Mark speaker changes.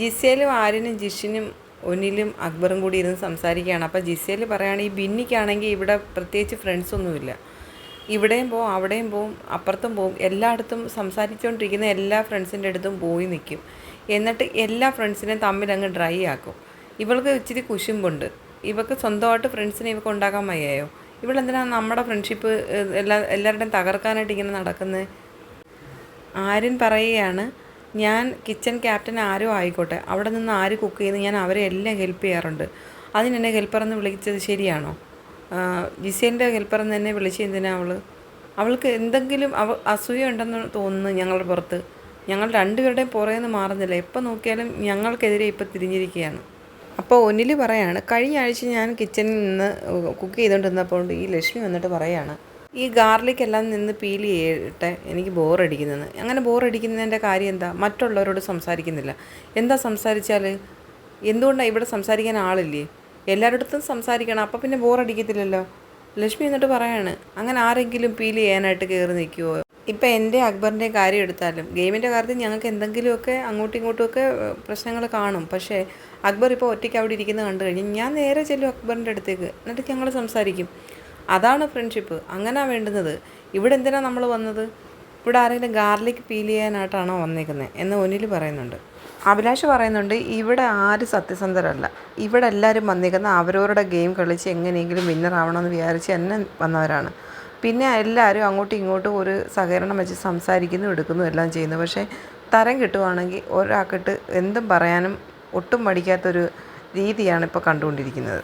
Speaker 1: ജിസേലും ആര്യനും ജിഷിനും ഒനിലും അക്ബറും കൂടി ഇരുന്ന് സംസാരിക്കുകയാണ്. അപ്പോൾ ജിസേൽ പറയുകയാണ് ഈ ബിന്നിക്കാണെങ്കിൽ ഇവിടെ പ്രത്യേകിച്ച് ഫ്രണ്ട്സൊന്നുമില്ല ഇവിടെയും പോവും അവിടെയും പോവും അപ്പുറത്തും പോവും എല്ലായിടത്തും സംസാരിച്ചുകൊണ്ടിരിക്കുന്ന എല്ലാ ഫ്രണ്ട്സിന്റെ അടുത്തും പോയി നിൽക്കും. എന്നിട്ട് എല്ലാ ഫ്രണ്ട്സിനെയും തമ്മിൽ അങ്ങ് ഡ്രൈ ആക്കും. ഇവൾക്ക് ഇച്ചിരി കുശുമ്പുണ്ട്. ഇവൾക്ക് സ്വന്തമായിട്ട് ഫ്രണ്ട്സിനെ ഇവൾക്ക് ഉണ്ടാക്കാൻ വയ്യായോ? ഇവളെന്തിനാണ് നമ്മുടെ ഫ്രണ്ട്ഷിപ്പ് എല്ലാ എല്ലാവരുടെയും തകർക്കാനായിട്ട് ഇങ്ങനെ നടക്കുന്നത് ആര്യൻ പറയുകയാണ് ഞാൻ കിച്ചൺ ക്യാപ്റ്റൻ ആരോ ആയിക്കോട്ടെ. അവിടെ നിന്ന് ആര് കുക്ക് ചെയ്യുന്നു ഞാൻ അവരെ എല്ലാം ഹെൽപ്പ് ചെയ്യാറുണ്ട്. അതിനെന്നെ ഹെൽപ്പറെന്ന് വിളിച്ചത് ശരിയാണോ? ജിസേന്റെ ഹെൽപ്പറെന്ന് എന്നെ വിളിച്ച് എന്തിനാ അവൾ അവൾക്ക് എന്തെങ്കിലും അവ അസൂയ ഉണ്ടെന്ന് തോന്നുന്നു ഞങ്ങളുടെ പുറത്ത്. ഞങ്ങൾ രണ്ടുപേരുടെയും പുറകെ നിന്ന് മാറുന്നില്ല. എപ്പോൾ നോക്കിയാലും ഞങ്ങൾക്കെതിരെ ഇപ്പോൾ തിരിഞ്ഞിരിക്കുകയാണ്. അപ്പോൾ ഒന്നിൽ പറയാണ് കഴിഞ്ഞ ആഴ്ച ഞാൻ കിച്ചണിൽ നിന്ന് കുക്ക് ചെയ്തുകൊണ്ടിരുന്നപ്പോൾ ഈ ലക്ഷ്മി വന്നിട്ട് പറയാണ് ഈ ഗാർലിക് എല്ലാം നിന്ന് പീൽ ചെയ്യട്ടെ എനിക്ക് ബോറടിക്കുന്നതെന്ന് അങ്ങനെ ബോറടിക്കുന്നതിന്റെ കാര്യം എന്താ? മറ്റുള്ളവരോട് സംസാരിക്കുന്നില്ല. എന്താ സംസാരിച്ചാൽ എന്തുകൊണ്ടാണ് ഇവിടെ സംസാരിക്കാൻ ആളില്ലേ? എല്ലാവരുടെ സംസാരിക്കണം. അപ്പം പിന്നെ ബോറടിക്കത്തില്ലല്ലോ. ലക്ഷ്മി എന്നിട്ട് പറയാണ് അങ്ങനെ ആരെങ്കിലും പീൽ ചെയ്യാനായിട്ട് കയറി നിൽക്കുമോ ഇപ്പം എന്റെ അക്ബറിന്റെ കാര്യം എടുത്താലും ഗെയിമിന്റെ കാര്യത്തിൽ ഞങ്ങൾക്ക് എന്തെങ്കിലുമൊക്കെ അങ്ങോട്ടും ഇങ്ങോട്ടുമൊക്കെ പ്രശ്നങ്ങൾ കാണും. പക്ഷേ അക്ബർ ഇപ്പോൾ ഒറ്റയ്ക്ക് അവിടെ ഇരിക്കുന്നത് കണ്ടു കഴിഞ്ഞാൽ ഞാൻ നേരെ ചെല്ലും അക്ബറിന്റെ അടുത്തേക്ക്. എന്നിട്ട് ഞങ്ങൾ സംസാരിക്കും. അതാണ് ഫ്രണ്ട്ഷിപ്പ് അങ്ങനെയാണ് വേണ്ടുന്നത്. ഇവിടെ എന്തിനാണ് നമ്മൾ വന്നത്? ഇവിടെ ആരെങ്കിലും ഗാർലിക് പീൽ ചെയ്യാനായിട്ടാണോ വന്നേക്കുന്നത് എന്ന് ഒനിൽ പറയുന്നുണ്ട്. അഭിലാഷ് പറയുന്നുണ്ട് ഇവിടെ ആരും സത്യസന്ധരല്ല. ഇവിടെ എല്ലാവരും വന്നിരിക്കുന്ന അവരവരുടെ ഗെയിം കളിച്ച് എങ്ങനെയെങ്കിലും വിന്നർ ആവണമെന്ന് വിചാരിച്ച് തന്നെ വന്നവരാണ്. പിന്നെ എല്ലാവരും അങ്ങോട്ടും ഇങ്ങോട്ടും ഒരു സഹകരണം വെച്ച് സംസാരിക്കുന്നു എടുക്കുന്നു എല്ലാം ചെയ്യുന്നു. പക്ഷേ തരം കിട്ടുവാണെങ്കിൽ ഒരാൾക്കിട്ട് എന്തും പറയാനും ഒട്ടും മടിക്കാത്തൊരു രീതിയാണ് ഇപ്പോൾ കണ്ടുകൊണ്ടിരിക്കുന്നത്.